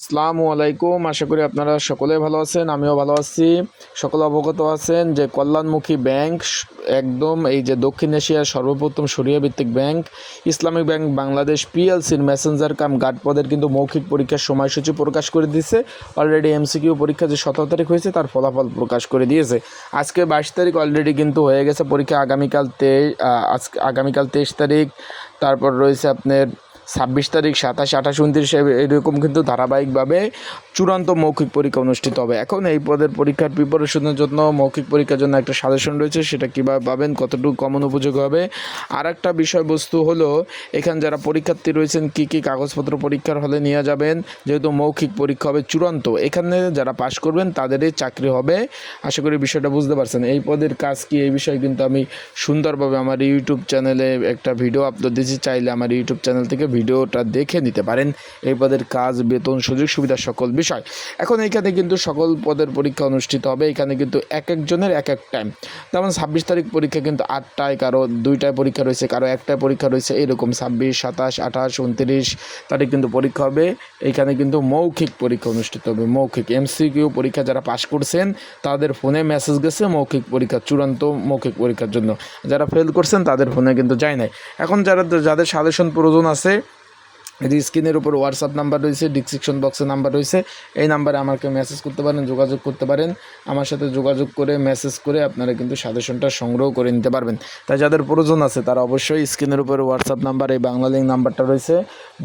আসসালামু আলাইকুম। আশা করি আপনারা সকলে ভালো আছেন, আমিও ভালো আছি। সকলে অবগত আছেন যে কল্যাণমুখী ব্যাংক একদম এই যে দক্ষিণ এশিয়ার সর্বপ্রথম সরিয়া ভিত্তিক ব্যাংক, ইসলামিক ব্যাংক বাংলাদেশ পিএলসির মেসেঞ্জার কাম গার্ড পদের কিন্তু মৌখিক পরীক্ষার সময়সূচি প্রকাশ করে দিয়েছে। অলরেডি এমসিকিউ পরীক্ষা যে সতেরো তারিখ হয়েছে, তার ফলাফল প্রকাশ করে দিয়েছে। আজকে বাইশ তারিখ অলরেডি কিন্তু হয়ে গেছে পরীক্ষা। আগামীকাল তেইশ আজকে আগামীকাল তেইশ তারিখ। তারপর রয়েছে আপনার ছাব্বিশ তারিখ, সাতাশ, আঠাশ, উনত্রিশ এরকম কিন্তু ধারাবাহিকভাবে চূড়ান্ত মৌখিক পরীক্ষা অনুষ্ঠিত হবে। এখন এই পদের পরীক্ষার প্রিপারেশনের জন্য মৌখিক পরীক্ষার জন্য একটা সাজেশন রয়েছে, সেটা কীভাবে পাবেন, কতটুকু কমন উপযোগ হবে। আর একটা বিষয়বস্তু হলো, এখানে যারা পরীক্ষার্থী রয়েছেন, কী কী কাগজপত্র পরীক্ষার হলে নিয়ে যাবেন? যেহেতু মৌখিক পরীক্ষা হবে চূড়ান্ত, এখানে যারা পাশ করবেন, তাদেরই চাকরি হবে। আশা করি বিষয়টা বুঝতে পারছেন। এই পদের কাজ কি, এই বিষয়ে কিন্তু আমি সুন্দরভাবে আমার ইউটিউব চ্যানেলে একটা ভিডিও আপলোড দিয়েছি। চাইলে আমার ইউটিউব চ্যানেল থেকে ভিডিওটা দেখে নিতে পারেন। এই পদের কাজ, বেতন, সুযোগ সুবিধা সকল বিষয়। এখন এইখানে কিন্তু সকল পদের পরীক্ষা অনুষ্ঠিত হবে। এখানে কিন্তু এক একজনের এক এক টাইম যেমন ছাব্বিশ তারিখ পরীক্ষা কিন্তু আটটায়, কারও দুইটায় পরীক্ষা রয়েছে, কারও একটায় পরীক্ষা রয়েছে, এরকম ছাব্বিশ, সাতাশ, আঠাশ, উনত্রিশ তারিখ কিন্তু পরীক্ষা হবে। এইখানে কিন্তু মৌখিক পরীক্ষা অনুষ্ঠিত হবে। মৌখিক এমসিকিউ পরীক্ষা যারা পাশ করছেন, তাদের ফোনে মেসেজ গেছে মৌখিক পরীক্ষা, চূড়ান্ত মৌখিক পরীক্ষার জন্য। যারা ফেল করছেন, তাদের ফোনে কিন্তু যায় নাই। এখন যারা, যাদের সাজেশন প্রয়োজন আছে যে স্ক্রিনের উপর হোয়াটসঅ্যাপ নাম্বার রয়েছে ডিসক্রিপশন বক্সে নাম্বার রয়েছে। এই নাম্বারে আমাকে মেসেজ করতে পারেন, যোগাযোগ করতে পারেন। আমার সাথে যোগাযোগ করে মেসেজ করে আপনারা কিন্তু সাজেশনটা সংগ্রহ করে নিতে পারবেন। তাই যাদের প্রয়োজন আছে, তারা অবশ্যই স্ক্রিনের উপর হোয়াটসঅ্যাপ নাম্বার, এই বাংলা লিঙ্ক নাম্বারটা রয়েছে।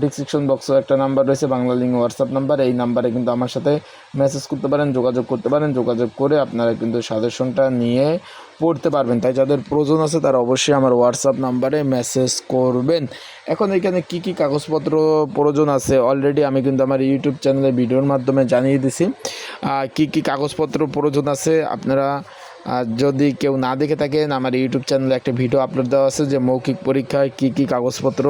ডিসক্রিপশন বক্সেও একটা নাম্বার রয়েছে, বাংলা লিঙ্ক হোয়াটসঅ্যাপ নাম্বার এই নাম্বারে কিন্তু আমার সাথে মেসেজ করতে পারেন, যোগাযোগ করতে পারেন, যোগাযোগ করে আপনারা কিন্তু সাজেশনটা নিয়ে পড়তে পারবেন। তাই যাদের প্রয়োজন আছে তারা অবশ্যই আমার হোয়াটসঅ্যাপ নাম্বারে মেসেজ করবেন। এখন এখানে কি কি কাগজপত্র প্রয়োজন আছে? অলরেডি আমি কিন্তু আমার ইউটিউব চ্যানেলে ভিডিওর মাধ্যমে জানিয়ে দিছি। কি কি কাগজপত্র প্রয়োজন আছে? আপনারা আর যদি কেউ না দেখে থাকেন, আমার ইউটিউব চ্যানেলে একটা ভিডিও আপলোড দেওয়া আছে যে মৌখিক পরীক্ষায় কি কি কাগজপত্র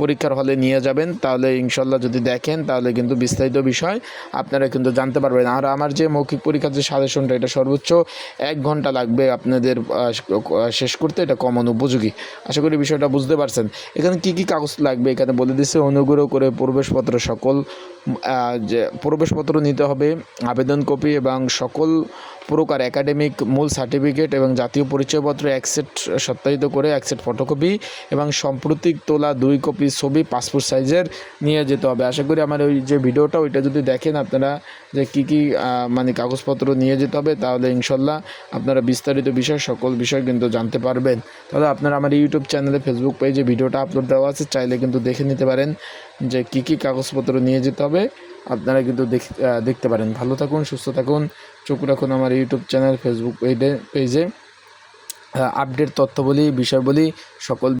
পরীক্ষার হলে নিয়ে যাবেন। তাহলে ইনশাল্লাহ যদি দেখেন, তাহলে কিন্তু বিস্তারিত বিষয় আপনারা কিন্তু জানতে পারবেন। আর আমার যে মৌখিক পরীক্ষার যে সাজেশনটা এটা সর্বোচ্চ এক ঘণ্টা লাগবে আপনাদের শেষ করতে। এটা কমন উপযোগী। আশা করি বিষয়টা বুঝতে পারছেন। এখানে কি কি কাগজ লাগবে? এখানে বলে দিচ্ছে অনুগ্রহ করে প্রবেশপত্র সকল প্রবেশপত্র নিতে হবে, আবেদন কপি এবং সকল প্রকার একাডেমিক মূল সার্টিফিকেট এবং জাতীয় পরিচয়পত্র এক সেট সত্যায়িত করে এক সেট ফটোকপি এবং সাম্প্রতিক তোলা দুই কপি ছবি পাসপোর্ট সাইজের নিয়ে যেতে হবে। আশা করি আমার ওই যে ভিডিওটা, ওইটা যদি দেখেন আপনারা যে কী কী মানে কাগজপত্র নিয়ে যেতে হবে, তাহলে ইনশাল্লাহ আপনারা বিস্তারিত বিষয়, সকল বিষয় কিন্তু জানতে পারবেন। তাহলে আপনারা আমার ইউটিউব চ্যানেলে ফেসবুক পেজে ভিডিওটা আপলোড দেওয়া আছে, চাইলে কিন্তু দেখে নিতে পারেন। যে কী কী কাগজপত্র নিয়ে যেতে হবে, আপনারা কিন্তু দেখতে পারেন। ভালো থাকুন, সুস্থ থাকুন। চোখ রাখুন আমার ইউটিউব চ্যানেল, ফেসবুক পেজে আপডেট তথ্য বলি বিষয় বলি সকল